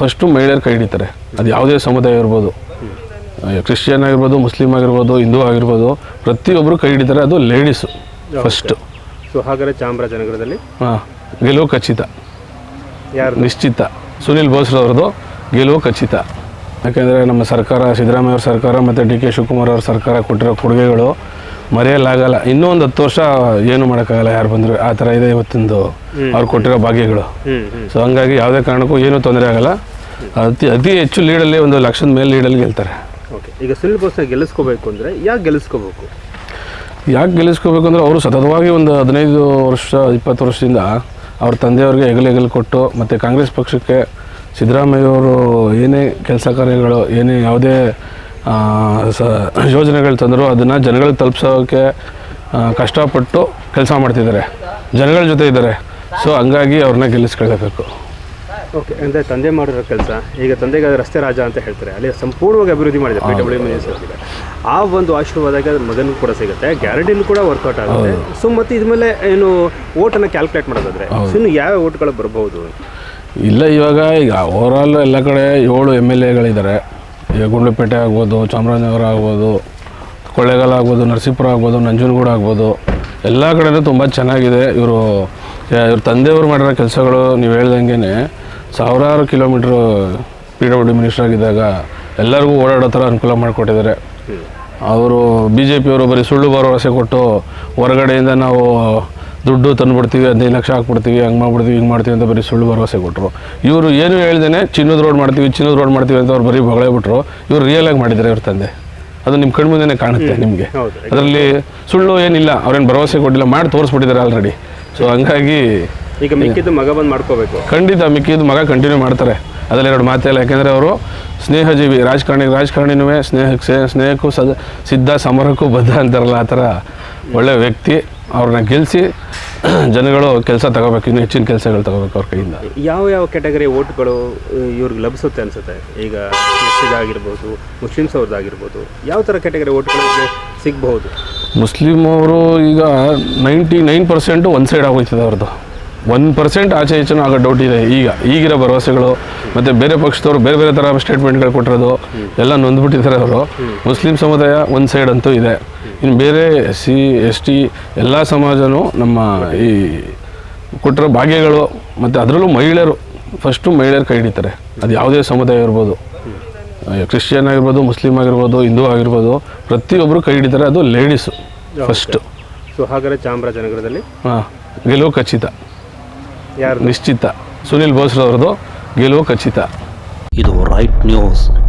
First ಮಹಿಳೆಯರು ಕೈ ಹಿಡಿತಾರೆ. ಅದು ಯಾವುದೇ ಸಮುದಾಯ ಇರ್ಬೋದು. ಕ್ರಿಶ್ಚಿಯನ್ ಆಗಿರ್ಬೋದು ಮುಸ್ಲಿಂ ಆಗಿರ್ಬೋದು ಹಿಂದೂ ಆಗಿರ್ಬೋದು ಪ್ರತಿಯೊಬ್ಬರು ಕೈ ಹಿಡಿತಾರೆ. ಅದು ಲೇಡೀಸು ಫಸ್ಟು ಸೊ ಹಾಗಾದರೆ ಚಾಮರಾಜನಗರದಲ್ಲಿ? ಹಾಂ ಗೆಲುವು ಖಚಿತ. ಯಾರು ನಿಶ್ಚಿತ. ಸುನಿಲ್ ಬೋಸ್ರವ್ರದ್ದು ಗೆಲುವು ಖಚಿತ. ಯಾಕೆಂದರೆ ನಮ್ಮ ಸರ್ಕಾರ ಸಿದ್ದರಾಮಯ್ಯ ಅವ್ರ ಸರ್ಕಾರ ಮತ್ತು ಡಿ ಕೆ ಶಿವಕುಮಾರ್ ಅವ್ರ ಸರ್ಕಾರ ಕೊಟ್ಟಿರೋ ಕೊಡುಗೆಗಳು ಮರೆಯಲಾಗಲ್ಲ. ಇನ್ನೂ ಒಂದು ಹತ್ತು ವರ್ಷ ಏನು ಮಾಡೋಕ್ಕಾಗಲ್ಲ ಯಾರು ಬಂದರು. ಆ ಥರ ಇದೆ ಇವತ್ತಿಂದು ಅವ್ರು ಕೊಟ್ಟಿರೋ ಭಾಗ್ಯಗಳು. ಸೊ ಹಂಗಾಗಿ ಯಾವುದೇ ಕಾರಣಕ್ಕೂ ಏನೂ ತೊಂದರೆ ಆಗಲ್ಲ. ಅತಿ ಅತಿ ಹೆಚ್ಚು ಲೀಡಲ್ಲಿ ಒಂದು ಲಕ್ಷದ ಮೇಲೆ ಲೀಡಲ್ಲಿ ಗೆಲ್ತಾರೆ. ಓಕೆ ಈಗ ಸುನಿಲ್ ಬೋಸ್ನ ಗೆಲ್ಲಿಸ್ಕೋಬೇಕು ಅಂದ್ರೆ ಯಾಕೆ ಗೆಲ್ಲಿಸ್ಕೋಬೇಕು? ಯಾಕೆ ಗೆಲ್ಲಿಸ್ಕೋಬೇಕು ಅಂದರೆ ಅವರು ಸತತವಾಗಿ ಒಂದು ಹದಿನೈದು ವರ್ಷ ಇಪ್ಪತ್ತು ವರ್ಷದಿಂದ ಅವ್ರ ತಂದೆಯವ್ರಿಗೆ ಹೆಗಲು ಹೆಗಲು ಕೊಟ್ಟು ಮತ್ತು ಕಾಂಗ್ರೆಸ್ ಪಕ್ಷಕ್ಕೆ ಸಿದ್ದರಾಮಯ್ಯವರು ಏನೇ ಕೆಲಸ ಕಾರ್ಯಗಳು ಏನೇ ಯಾವುದೇ ಸ ಯೋಜನೆಗಳು ತಂದರೂ ಅದನ್ನು ಜನಗಳಿಗೆ ತಲುಪಿಸೋಕ್ಕೆ ಕಷ್ಟಪಟ್ಟು ಕೆಲಸ ಮಾಡ್ತಿದ್ದಾರೆ. ಜನಗಳ ಜೊತೆ ಇದ್ದಾರೆ. ಸೊ ಹಂಗಾಗಿ ಅವ್ರನ್ನ ಗೆಲ್ಲಿಸ್ಕೊಳ್ಬೇಕು ಓಕೆ ಅಂದರೆ ತಂದೆ ಮಾಡಿರೋ ಕೆಲಸ ಈಗ ತಂದೆಗೆ ರಸ್ತೆ ರಾಜ ಅಂತ ಹೇಳ್ತಾರೆ. ಅಲ್ಲಿ ಸಂಪೂರ್ಣವಾಗಿ ಅಭಿವೃದ್ಧಿ ಮಾಡಿದೆ ಪಿ ಡಬ್ಲ್ಯೂ ಮಿನಿಸ್ಟರ್ಗೆ ಆ ಒಂದು ಆಶೀರ್ವಾದಾಗ ಮಗನಿಗೂ ಕೂಡ ಸಿಗುತ್ತೆ. ಗ್ಯಾರಂಟಿನೂ ಕೂಡ ವರ್ಕೌಟ್ ಆಗುತ್ತೆ. ಸೊ ಮತ್ತೆ ಇದ್ಮೇಲೆ ಏನು ಓಟನ್ನು ಕ್ಯಾಲ್ಕುಲೇಟ್ ಮಾಡೋದಾದ್ರೆ ಇನ್ನು ಯಾವ ಓಟ್ಗಳು ಬರ್ಬೋದು? ಇಲ್ಲ ಇವಾಗ ಈಗ ಓವರಾಲ್ ಎಲ್ಲ ಕಡೆ ಏಳು ಎಂ ಎಲ್ ಎಗಳಿದ್ದಾರೆ ಈಗ ಗುಂಡ್ಲುಪೇಟೆ ಆಗ್ಬೋದು ಚಾಮರಾಜನಗರ ಆಗ್ಬೋದು ಕೊಳ್ಳೇಗಾಲ ಆಗ್ಬೋದು ನರಸೀಪುರ ಆಗ್ಬೋದು ನಂಜನಗೂಡು ಆಗ್ಬೋದು ಎಲ್ಲ ಕಡೆಯೂ ತುಂಬ ಚೆನ್ನಾಗಿದೆ. ಇವರು ಇವ್ರ ತಂದೆಯವರು ಮಾಡಿರೋ ಕೆಲಸಗಳು ನೀವು ಹೇಳ್ದಂಗೆ ಸಾವಿರಾರು kilometre P W D minister ಆಗಿದ್ದಾಗ ಎಲ್ಲರಿಗೂ ಓಡಾಡೋ ಥರ ಅನುಕೂಲ ಮಾಡಿಕೊಟ್ಟಿದ್ದಾರೆ. ಅವರು ಬಿ ಜೆ ಪಿಯವರು ಬರೀ ಸುಳ್ಳು ಭರವಸೆ ಕೊಟ್ಟು ಹೊರಗಡೆಯಿಂದ ನಾವು ದುಡ್ಡು ತಂದುಬಿಡ್ತೀವಿ ಹದಿನೈದು ಲಕ್ಷ ಹಾಕ್ಬಿಡ್ತೀವಿ ಹಂಗೆ ಮಾಡ್ಬಿಡ್ತೀವಿ ಹಿಂಗೆ ಮಾಡ್ತೀವಿ ಅಂತ ಬರೀ ಸುಳ್ಳು ಭರವಸೆ ಕೊಟ್ಟರು ಇವರು ಏನು ಹೇಳ್ದೇನೆ ಚಿನ್ನದ ರೋಡ್ ಮಾಡ್ತೀವಿ ಚಿನ್ನದ ರೋಡ್ ಮಾಡ್ತೀವಿ ಅಂತ ಅವ್ರು ಬರೀ ಬೊಗಳೇ ಬಿಟ್ರು ಇವ್ರು ರಿಯಲ್ ಆಗಿ ಮಾಡಿದ್ದಾರೆ ಇವ್ರ ತಂದೆ. ಅದು ನಿಮ್ಮ ಕಣ್ಮುಂದೆನೇ ಕಾಣುತ್ತೆ ನಿಮಗೆ. ಅದರಲ್ಲಿ ಸುಳ್ಳು ಏನಿಲ್ಲ ಅವ್ರೇನು ಭರವಸೆ ಕೊಟ್ಟಿಲ್ಲ ಮಾಡಿ ತೋರಿಸ್ಬಿಟ್ಟಿದ್ದಾರೆ ಆಲ್ರೆಡಿ ಸೊ ಹಂಗಾಗಿ ಈಗ ಮಿಕ್ಕಿದ್ದು ಮಗ ಬಂದು ಮಾಡ್ಕೋಬೇಕು. ಖಂಡಿತ ಮಿಕ್ಕಿದ್ದು ಮಗ ಕಂಟಿನ್ಯೂ ಮಾಡ್ತಾರೆ. ಅದರಲ್ಲಿ ಎರಡು ಮಾತಿಲ್ಲ ಯಾಕೆಂದರೆ ಅವರು ಸ್ನೇಹಜೀವಿ ರಾಜಕಾರಣಿ ರಾಜಕಾರಣಿನೂ ಸ್ನೇಹಕ್ಕೆ ಸ್ನೇಹಕ್ಕೂ ಸದ ಸಿದ್ಧ ಸಮರಕ್ಕೂ ಬದ್ಧ ಅಂತಾರಲ್ಲ ಆ ಥರ ಒಳ್ಳೆ ವ್ಯಕ್ತಿ. ಅವ್ರನ್ನ ಗೆಲ್ಲಿಸಿ ಜನಗಳು ಕೆಲಸ ತಗೋಬೇಕು ಇನ್ನು ಹೆಚ್ಚಿನ ಕೆಲಸಗಳು ತಗೋಬೇಕು ಅವ್ರ ಕೈಯಿಂದ. ಯಾವ ಯಾವ ಕ್ಯಾಟಗರಿ ಓಟ್ಗಳು ಇವ್ರಿಗೆ ಲಭಿಸುತ್ತೆ ಅನ್ಸುತ್ತೆ? ಈಗ ಆಗಿರ್ಬೋದು ಮುಸ್ಲಿಮ್ಸ್ ಅವ್ರದ್ದಾಗಿರ್ಬೋದು ಯಾವ ಥರ ಕ್ಯಾಟಗರಿ ಓಟ್ಗಳು ಸಿಗಬಹುದು? ಮುಸ್ಲಿಮ್ ಅವರು ಈಗ ನೈಂಟಿ ನೈನ್ ಪರ್ಸೆಂಟು ಒಂದು ಸೈಡ್ ಆಗೋಯ್ತದೆ ಅವ್ರದ್ದು. ಒನ್ ಪರ್ಸೆಂಟ್ ಆಚೆ ಈಚೆನೂ ಆಗೋ ಡೌಟ್ ಇದೆ. ಈಗ ಈಗಿರೋ ಭರವಸೆಗಳು ಮತ್ತು ಬೇರೆ ಪಕ್ಷದವರು ಬೇರೆ ಬೇರೆ ಥರ ಸ್ಟೇಟ್ಮೆಂಟ್ಗಳು ಕೊಟ್ಟಿರೋದು ಎಲ್ಲ ನೊಂದ್ಬಿಟ್ಟಿದ್ದಾರೆ ಅವರು. ಮುಸ್ಲಿಂ ಸಮುದಾಯ ಒಂದು ಸೈಡ್ ಅಂತೂ ಇದೆ. ಇನ್ನು ಬೇರೆ ಎಸ್ ಸಿ ಎಸ್ ಟಿ ಎಲ್ಲ ಸಮಾಜನೂ ನಮ್ಮ ಈ ಕೊಟ್ಟಿರೋ ಭಾಗ್ಯಗಳು ಮತ್ತು ಅದರಲ್ಲೂ ಮಹಿಳೆಯರು ಫಸ್ಟು ಮಹಿಳೆಯರು ಕೈ ಹಿಡಿತಾರೆ. ಅದು ಯಾವುದೇ ಸಮುದಾಯ ಇರ್ಬೋದು. ಕ್ರಿಶ್ಚಿಯನ್ ಆಗಿರ್ಬೋದು ಮುಸ್ಲಿಂ ಆಗಿರ್ಬೋದು ಹಿಂದೂ ಆಗಿರ್ಬೋದು ಪ್ರತಿಯೊಬ್ಬರು ಕೈ ಹಿಡಿತಾರೆ. ಅದು ಲೇಡೀಸು ಫಸ್ಟು ಸೊ ಹಾಗಾದರೆ ಚಾಮರಾಜನಗರದಲ್ಲಿ? ಹಾಂ ಗೆಲುವು ಖಚಿತ. ಯಾರು ನಿಶ್ಚಿತ. ಸುನಿಲ್ ಬೋಸ್ರವ್ರದ್ದು ಗೆಲುವು ಖಚಿತ. ಇದು ರೈಟ್ ನ್ಯೂಸ್